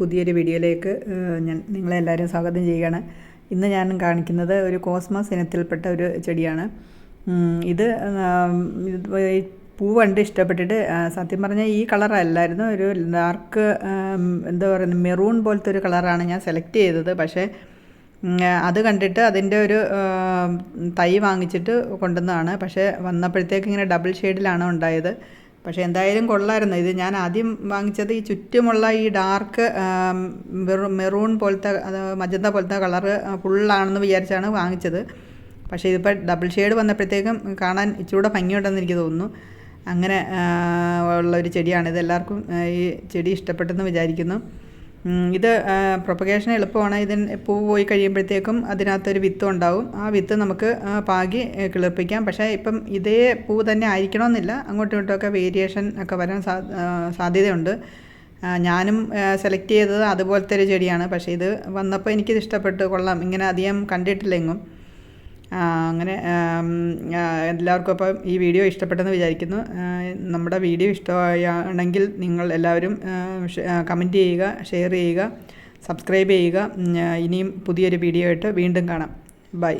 പുതിയൊരു വീഡിയോയിലേക്ക് ഞാൻ നിങ്ങളെല്ലാവരും സ്വാഗതം ചെയ്യുകയാണ്. ഇന്ന് ഞാൻ കാണിക്കുന്നത് ഒരു കോസ്മോസ് ഇനത്തിൽപ്പെട്ട ഒരു ചെടിയാണ്. ഇത് പൂ കണ്ട് ഇഷ്ടപ്പെട്ടിട്ട് സത്യം പറഞ്ഞാൽ ഈ കളറല്ലായിരുന്നു. ഒരു ഡാർക്ക് എന്താ പറയുന്നത് മെറൂൺ പോലത്തെ ഒരു കളറാണ് ഞാൻ സെലക്ട് ചെയ്തത്. പക്ഷേ അത് കണ്ടിട്ട് അതിന്റെ ഒരു തൈ വാങ്ങിച്ചിട്ട് കൊണ്ടുവന്നതാണ്. പക്ഷേ വന്നപ്പോഴത്തേക്ക് ഇങ്ങനെ ഡബിൾ ഷെയ്ഡിലാണ് ഉണ്ടായത്. പക്ഷേ എന്തായാലും കൊള്ളായിരുന്നു. ഇത് ഞാൻ ആദ്യം വാങ്ങിച്ചത് ഈ ചുറ്റുമുള്ള ഈ ഡാർക്ക് മെറൂൺ പോലത്തെ മജന്ത പോലത്തെ കളറ് ഫുള്ളാണെന്ന് വിചാരിച്ചാണ് വാങ്ങിച്ചത്. പക്ഷേ ഇതിപ്പോൾ ഡബിൾ ഷെയ്ഡ് വന്നപ്പോഴത്തേക്കും കാണാൻ ഇച്ചിരൂടെ ഭംഗിയുണ്ടെന്ന് എനിക്ക് തോന്നുന്നു. അങ്ങനെ ഉള്ള ഒരു ചെടിയാണ്. ഇത് എല്ലാവർക്കും ഈ ചെടി ഇഷ്ടപ്പെട്ടെന്ന് വിചാരിക്കുന്നു. ഇത് പ്രൊപ്പഗേഷൻ എളുപ്പമാണ്. ഇതിന് പൂ പോയി കഴിയുമ്പോഴത്തേക്കും അതിനകത്തൊരു വിത്ത് ഉണ്ടാവും. ആ വിത്ത് നമുക്ക് പാകി കിളിർപ്പിക്കാം. പക്ഷേ ഇപ്പം ഇതേ പൂ തന്നെ ആയിരിക്കണമെന്നില്ല. അങ്ങോട്ടും ഇങ്ങോട്ടുമൊക്കെ വേരിയേഷൻ ഒക്കെ വരാൻ സാധ്യതയുണ്ട്. ഞാനും സെലക്ട് ചെയ്തത് അതുപോലത്തെ ഒരു ചെടിയാണ്. പക്ഷേ ഇത് വന്നപ്പോൾ എനിക്കിത് ഇഷ്ടപ്പെട്ടു. കൊള്ളാം. ഇങ്ങനെ അധികം കണ്ടിട്ടില്ലെങ്കും അങ്ങനെ എല്ലാവർക്കും അപ്പം ഈ വീഡിയോ ഇഷ്ടപ്പെട്ടെന്ന് വിചാരിക്കുന്നു. നമ്മുടെ വീഡിയോ ഇഷ്ടമായാണെങ്കിൽ നിങ്ങൾ എല്ലാവരും കമന്റ് ചെയ്യുക ഷെയർ ചെയ്യുക സബ്സ്ക്രൈബ് ചെയ്യുക. ഇനിയും പുതിയൊരു വീഡിയോ ആയിട്ട് വീണ്ടും കാണാം. ബൈ.